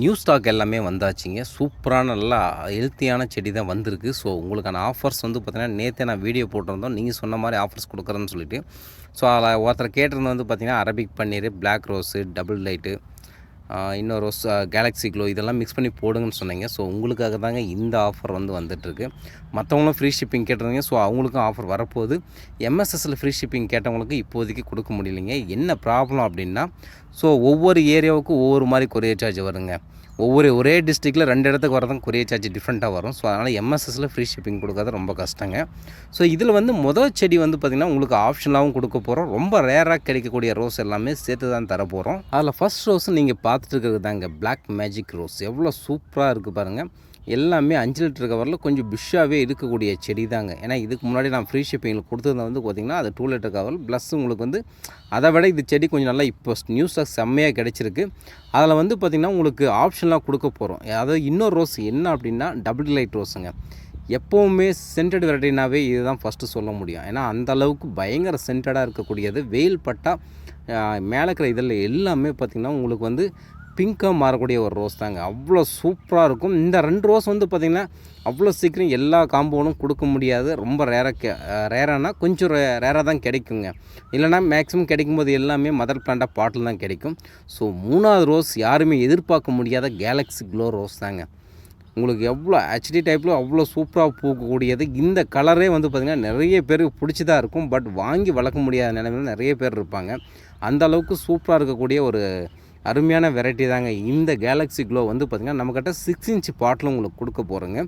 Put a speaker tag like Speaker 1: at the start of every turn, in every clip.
Speaker 1: New stock எல்லாமே வந்தாச்சுங்க. சூப்பரான நல்லா ஹெல்த்தியான செடி தான் வந்திருக்கு. ஸோ உங்களுக்கான ஆஃபர்ஸ் வந்து பார்த்திங்கன்னா நேற்றே நான் வீடியோ போட்டிருந்தோம். நீங்கள் சொன்ன மாதிரி ஆஃபர்ஸ் கொடுக்குறேன்னு சொல்லிட்டு. ஸோ அதில் ஒருத்தர் கேட்டிருந்தது வந்து பார்த்திங்கன்னா அரபிக் பன்னீர் பிளாக் ரோஸு டபுள் லைட்டு இன்னொரு ரோஸ் கேலக்ஸி க்ளோ இதெல்லாம் மிக்ஸ் பண்ணி போடுங்கன்னு சொன்னீங்க. ஸோ உங்களுக்காக தாங்க இந்த ஆஃபர் வந்து வந்துட்டுருக்கு. மற்றவங்களும் ஃப்ரீ ஷிப்பிங் கேட்டிருந்தீங்க. ஸோ அவங்களுக்கும் ஆஃபர் வரப்போகுது. எம்எஸ்எஸ்ல ஃப்ரீ ஷிப்பிங் கேட்டவங்களுக்கு இப்போதைக்கு கொடுக்க முடியலைங்க. என்ன ப்ராப்ளம் அப்படின்னா ஸோ ஒவ்வொரு ஏரியாவுக்கும் ஒவ்வொரு மாதிரி கொரியர் சார்ஜ் வருங்க. ஒவ்வொரு ஒரே டிஸ்ட்ரிக்டில் ரெண்டு இடத்துக்கு வரதும் கொரியர் சார்ஜ் டிஃப்ரெண்ட்டாக வரும். ஸோ அதனால் எம்எஸ்எஸில் ஃப்ரீ ஷிப்பிங் கொடுக்காத ரொம்ப கஷ்டங்க. ஸோ இதில் வந்து முதல் செடி வந்து பார்த்திங்கன்னா உங்களுக்கு ஆப்ஷனாகவும் கொடுக்க போகிறோம் ரொம்ப ரேராக கிடைக்கக்கூடிய ரோஸ் எல்லாமே சேர்த்து தான் தர போகிறோம் அதில் ஃபர்ஸ்ட் ரோஸ் நீங்கள் பார்த்துட்டு இருக்கிறது தாங்க பிளாக் மேஜிக் ரோஸ் எவ்வளோ சூப்பராக இருக்குது பாருங்கள் எல்லாமே அஞ்சு லிட்டர் கவரில் கொஞ்சம் பிஷ்ஷாகவே இருக்கக்கூடிய செடி தாங்க ஏன்னா இதுக்கு முன்னாடி நான் ஃப்ரீ ஷிப்பிங்கில் கொடுத்தது வந்து பார்த்திங்கன்னா அது டூ லிட்டர் கவர் ப்ளஸ் உங்களுக்கு வந்து அதை விட இது செடி கொஞ்சம் நல்லா இப்போ நியூ ஸ்டாக் செம்மையாக கிடச்சிருக்கு. அதில் வந்து பார்த்திங்கன்னா உங்களுக்கு ஆப்ஷன்லாம் கொடுக்க போகிறோம் அதாவது இன்னொரு ரோஸ் என்ன அப்படின்னா டபுள் லைட் ரோஸுங்க எப்போவுமே சென்டட் வெரைட்டினாவே இதுதான் ஃபஸ்ட்டு சொல்ல முடியும். ஏன்னா அந்த அளவுக்கு பயங்கர சென்டடாக இருக்கக்கூடியது. வெயில் பட்டால் மேலே இருக்கிற இதில் எல்லாமே பார்த்திங்கன்னா உங்களுக்கு வந்து பிங்காக மாறக்கூடிய ஒரு ரோஸ் தாங்க. அவ்வளோ சூப்பராக இருக்கும். இந்த ரெண்டு ரோஸ் வந்து பார்த்திங்கன்னா அவ்வளோ சீக்கிரம் எல்லா காம்பவுண்டும் கொடுக்க முடியாது. ரொம்ப ரேராக கே ரேரானா கொஞ்சம் ரே ரேராக தான் கிடைக்குங்க. இல்லைனா மேக்ஸிமம் கிடைக்கும்போது எல்லாமே மதர் பிளான்ட்டாக பாட்டில் தான் கிடைக்கும். ஸோ மூணாவது ரோஸ் யாருமே எதிர்பார்க்க முடியாத கேலக்ஸி க்ளோ ரோஸ் தாங்க. உங்களுக்கு எவ்வளோ ஹெச்டி டைப்பில் அவ்வளோ சூப்பராக பூக்கக்கூடியது. இந்த கலரே வந்து பார்த்திங்கன்னா நிறைய பேருக்கு பிடிச்சி தான் இருக்கும். பட் வாங்கி வளர்க்க முடியாத நிலைமையில் நிறைய பேர் இருப்பாங்க. அந்த அளவுக்கு சூப்பராக இருக்கக்கூடிய ஒரு அருமையான வெரைட்டி தாங்க. இந்த கேலக்ஸி க்ளோ வந்து பார்த்திங்கன்னா நம்மக்கிட்ட சிக்ஸ் இன்ச் பாட்டில் உங்களுக்கு கொடுக்க போகிறோங்க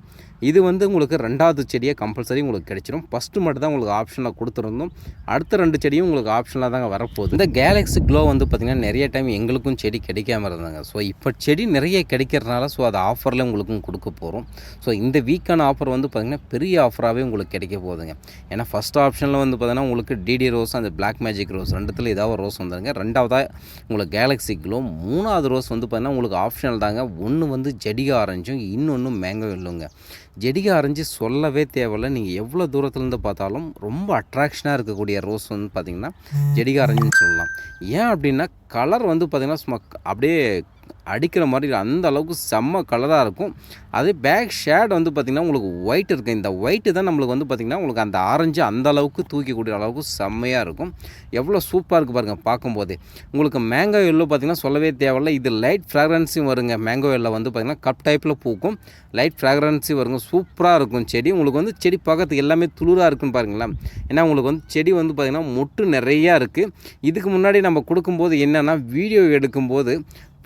Speaker 1: இது வந்து உங்களுக்கு ரெண்டாவது செடியை கம்பல்சரி உங்களுக்கு கிடைச்சிடும் ஃபஸ்ட்டு மட்டும் தான் உங்களுக்கு ஆப்ஷனில் கொடுத்துருந்தோம். அடுத்த ரெண்டு செடியும் உங்களுக்கு ஆப்ஷனில் தாங்க வரப்போகுது. இந்த கேலக்ஸி க்ளோ வந்து பார்த்திங்கன்னா நிறைய டைம் எங்களுக்கும் செடி கிடைக்காம இருந்தாங்க ஸோ இப்போ செடி நிறைய கிடைக்கிறதுனால ஸோ அது ஆஃபரில் உங்களுக்கும் கொடுக்க போகிறோம் ஸோ இந்த வீக்கான ஆஃபர் வந்து பார்த்திங்கன்னா பெரிய ஆஃபராகவே உங்களுக்கு கிடைக்க போகுதுங்க. ஏன்னா ஃபஸ்ட் ஆப்ஷனில் வந்து பார்த்திங்கன்னா உங்களுக்கு டிடி ரோஸ் அந்த பிளாக் மேஜிக் ரோஸ் ரெண்டுத்தில் ஏதாவது ரோஸ் வந்துருங்க. ரெண்டாவதாக உங்களுக்கு கேலக்ஸி க்ளோ மூணாவது ரோஸ் வந்து பார்த்திங்கன்னா உங்களுக்கு ஆப்ஷனல் தாங்க. ஒன்று வந்து ஜடிகா ஆரஞ்சும் இன்னொன்று மேங்கோ இல்லைங்க ஜெடிகா ஆரஞ்சு சொல்லவே தேவையில்லை. நீங்கள் எவ்வளோ தூரத்துலேருந்து பார்த்தாலும் ரொம்ப அட்ராக்ஷனாக இருக்கக்கூடிய ரோஸ் வந்து பார்த்திங்கன்னா ஜடிகா ஆரஞ்சுன்னு சொல்லலாம். ஏன் அப்படின்னா கலர் வந்து பார்த்திங்கன்னா சும்மா அப்படியே அடிக்கிற மாதிரி அந்த அளவுக்கு செம்ம கலராக இருக்கும். அதே பேக் ஷேட் வந்து பார்த்திங்கன்னா உங்களுக்கு ஒயிட் இருக்குது இந்த ஒயிட்டு தான் நம்மளுக்கு வந்து பார்த்திங்கன்னா உங்களுக்கு அந்த ஆரஞ்சு அந்த அளவுக்கு தூக்கிக்கூடிய அளவுக்கு செம்மையாக இருக்கும். எவ்வளோ சூப்பராக இருக்குது பாருங்கள் பார்க்கும்போது. உங்களுக்கு மேங்கோ எல்லோ பார்த்திங்கன்னா சொல்லவே தேவையில்ல. இது லைட் ஃப்ராக்ரன்ஸும் வருங்க. மேங்கோ எல்லோ வந்து பார்த்திங்கன்னா கப் டைப்பில் பூக்கும். லைட் ஃப்ராக்ரன்ஸும் வருங்க. சூப்பராக இருக்கும் செடி. உங்களுக்கு வந்து செடி பார்க்கறதுக்கு எல்லாமே துளிராக இருக்குன்னு பாருங்களேன். ஏன்னா உங்களுக்கு வந்து செடி வந்து பார்த்திங்கன்னா மொட்டு நிறையா இருக்குது இதுக்கு முன்னாடி நம்ம கொடுக்கும்போது என்னென்னா வீடியோ எடுக்கும்போது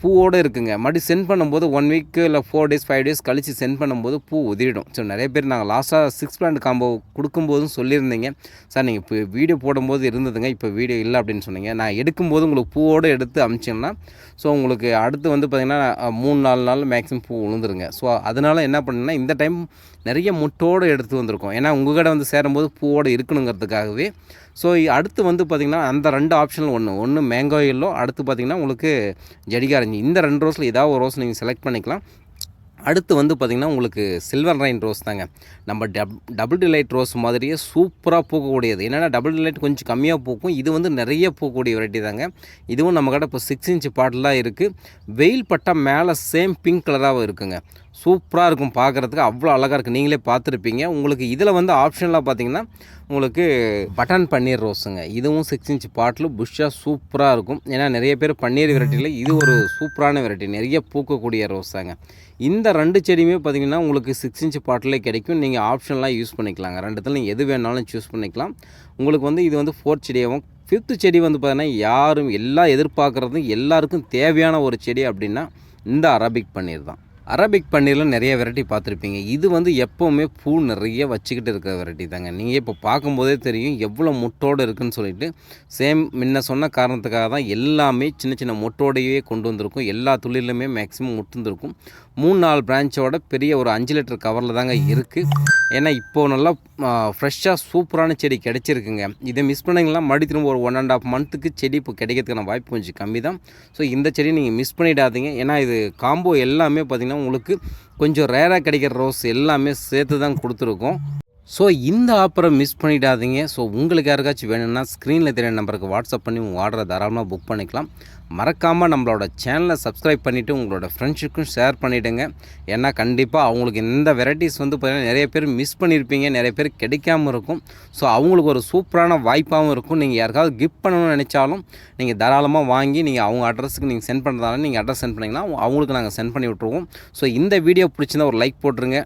Speaker 1: பூவோடு இருக்குங்க. மறுபடியும் சென்ட் பண்ணும்போது ஒன் வீக்கு இல்லை ஃபோர் டேஸ் ஃபைவ் டேஸ் கழித்து சென்ட் பண்ணும்போது பூ உதிரிடும். ஸோ நிறைய பேர் நாங்கள் லாஸ்ட்டாக சிக்ஸ் பிளான்ட் காம்போ கொடுக்கும்போதும் சொல்லியிருந்தீங்க. சார் நீங்கள் இப்போ வீடியோ போடும்போது இருந்ததுங்க. இப்போ வீடியோ இல்லை அப்படின்னு சொன்னீங்க. நான் எடுக்கும்போது உங்களுக்கு பூவோடு எடுத்து அமிச்சிங்கன்னா ஸோ உங்களுக்கு அடுத்து வந்து பார்த்திங்கன்னா மூணு நாலு நாள் மேக்ஸிமம் பூ விழுந்துருங்க ஸோ அதனால் என்ன பண்ணுன்னா இந்த டைம் நிறைய முட்டோடு எடுத்து வந்திருக்கோம். ஏன்னா உங்கள் கடை வந்து சேரும்போது பூவோடு இருக்கணுங்கிறதுக்காகவே. ஸோ அடுத்து வந்து பார்த்திங்கன்னா அந்த ரெண்டு ஆப்ஷனில் ஒன்று ஒன்று மேங்கோ எல்லோ அடுத்து பார்த்திங்கன்னா உங்களுக்கு ஜடிகாரஞ்சி இந்த ரெண்டு ரோஸில் ஏதாவது ஒரு ரோஸ் நீங்கள் செலக்ட் பண்ணிக்கலாம். அடுத்து வந்து பார்த்திங்கன்னா உங்களுக்கு சில்வர் ரைன் ரோஸ் தாங்க. நம்ம டப் டபுள் டிலைட் ரோஸ் மாதிரியே சூப்பராக பூக்கக்கூடியது. என்னென்னா டபுள் டிலைட் கொஞ்சம் கம்மியாக பூக்கும். இது வந்து நிறைய பூக்கக்கூடிய வெரைட்டி தாங்க. இதுவும் நம்ம கடை இப்போ சிக்ஸ் இன்ச் பாட்டிலாக இருக்குது வெயில் பட்டால் மேலே சேம் பிங்க் கலராகவும் இருக்குங்க. சூப்பராக இருக்கும் பார்க்குறதுக்கு அவ்வளோ அழகாக இருக்குது நீங்களே பார்த்துருப்பீங்க. உங்களுக்கு இதில் வந்து ஆப்ஷன்லாம் பார்த்தீங்கன்னா உங்களுக்கு பட்டன் பன்னீர் ரோஸுங்க இதுவும் சிக்ஸ் இன்ச் பாட்டில் புஷ்ஷாக சூப்பராக இருக்கும். ஏன்னா நிறைய பேர் பன்னீர் வெரைட்டியில் இது ஒரு சூப்பரான வெரைட்டி நிறைய பூக்கக்கூடிய ரோஸாங்க இந்த ரெண்டு செடியுமே பார்த்திங்கன்னா உங்களுக்கு சிக்ஸ் இன்ச் பாட்டிலே கிடைக்கும். நீங்கள் ஆப்ஷன்லாம் யூஸ் பண்ணிக்கலாங்க. ரெண்டுத்தில் நீங்கள் எது வேணாலும் சூஸ் பண்ணிக்கலாம். உங்களுக்கு வந்து இது வந்து ஃபோர்த் செடியாகவும் ஃபிஃப்த்து செடி வந்து பார்த்தீங்கன்னா யாரும் எல்லா எதிர்பார்க்குறதும் எல்லாருக்கும் தேவையான ஒரு செடி அப்படின்னா இந்த அரபிக் பன்னீர் தான். அரபிக் பன்னீரில் நிறைய வெரைட்டி பார்த்துருப்பீங்க. இது வந்து எப்போவுமே பூ நிறைய வச்சுக்கிட்டு இருக்கிற வெரைட்டி தாங்க. நீங்கள் இப்போ பார்க்கும்போதே தெரியும் எவ்வளோ முட்டோடு இருக்குன்னு சொல்லிட்டு. சேம் முன்ன சொன்ன காரணத்துக்காக தான் எல்லாமே சின்ன சின்ன முட்டோடையே கொண்டு வந்திருக்கும். எல்லா துளிலுமே மேக்ஸிமம் முட்டுந்திருக்கும். மூணு நாலு பிரான்ச்சோட பெரிய ஒரு அஞ்சு லிட்டர் கவரில் தாங்க இருக்குது ஏன்னா இப்போது நல்லா ஃப்ரெஷ்ஷாக சூப்பரான செடி கிடச்சிருக்குங்க. இதை மிஸ் பண்ணிங்கன்னா மறுபடி திரும்ப ஒரு ஒன் அண்ட் ஆஃப் மந்த்துக்கு செடி இப்போ கிடைக்கிறதுக்கான வாய்ப்பு கொஞ்சம் கம்மி தான். ஸோ இந்த செடி நீங்கள் மிஸ் பண்ணிடாதீங்க. ஏன்னா இது காம்போ எல்லாமே பார்த்திங்கன்னா உங்களுக்கு கொஞ்சம் ரேராக கிடைக்கிற ரோஸ் எல்லாமே சேர்த்து தான் கொடுத்துருக்கோம். ஸோ இந்த ஆஃபரை மிஸ் பண்ணிடாதீங்க. ஸோ உங்களுக்கு யாருக்காச்சும் வேணும்னா ஸ்க்ரீனில் தெரிய நம்பருக்கு வாட்ஸ்அப் பண்ணி உங்கள் ஆர்டரை தாராளமாக புக் பண்ணிக்கலாம். மறக்காமல் நம்மளோட சேனலை சப்ஸ்கிரைப் பண்ணிவிட்டு உங்களோட ஃப்ரெண்ட்ஸுக்கும் ஷேர் பண்ணிவிடுங்க ஏன்னா கண்டிப்பாக அவங்களுக்கு இந்த வெரைட்டிஸ் வந்து பார்த்தீங்கன்னா நிறைய பேர் மிஸ் பண்ணியிருப்பீங்க நிறைய பேர் கிடைக்காம இருக்கும். ஸோ அவங்களுக்கு ஒரு சூப்பரான வாய்ப்பாகவும் இருக்கும். நீங்கள் யாருக்காவது கிஃப்ட் பண்ணணும்னு நினச்சாலும் நீங்கள் தாராளமாக வாங்கி நீங்கள் அவங்க அட்ரஸுக்கு நீங்கள் சென்ட் பண்ணுறதால நீங்கள் அட்ரஸ் சென்ட் பண்ணிங்கன்னா அவங்களுக்கு நாங்கள் சென்ட் பண்ணி விட்ருவோம் ஸோ இந்த வீடியோ பிடிச்சிருந்தா ஒரு லைக் போட்டுருங்க.